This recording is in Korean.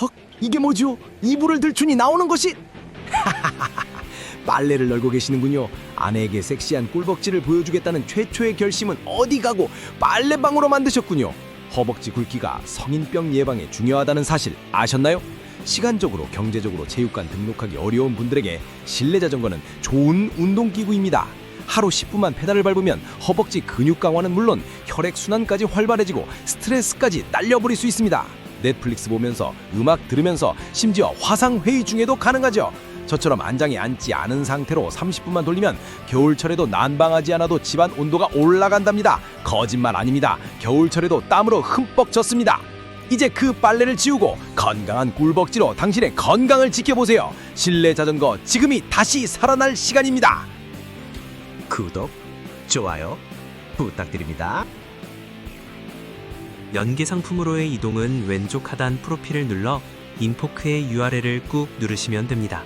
헉, 이게 뭐죠? 이불을 들추니 나오는 것이 빨래를 널고 계시는군요. 아내에게 섹시한 꿀벅지를 보여주겠다는 최초의 결심은 어디 가고 빨래방으로 만드셨군요. 허벅지 굵기가 성인병 예방에 중요하다는 사실 아셨나요? 시간적으로 경제적으로 체육관 등록하기 어려운 분들에게 실내 자전거는 좋은 운동기구입니다. 하루 10분만 페달을 밟으면 허벅지 근육 강화는 물론 혈액 순환까지 활발해지고 스트레스까지 날려버릴 수 있습니다. 넷플릭스 보면서 음악 들으면서 심지어 화상 회의 중에도 가능하죠. 저처럼 안장에 앉지 않은 상태로 30분만 돌리면 겨울철에도 난방하지 않아도 집안 온도가 올라간답니다. 거짓말 아닙니다. 겨울철에도 땀으로 흠뻑 젖습니다. 이제 그 빨래를 지우고 건강한 꿀벅지로 당신의 건강을 지켜보세요. 실내 자전거 지금이 다시 살아날 시간입니다. 구독, 좋아요 부탁드립니다. 연계 상품으로의 이동은 왼쪽 하단 프로필을 눌러 인포크의 URL을 꾹 누르시면 됩니다.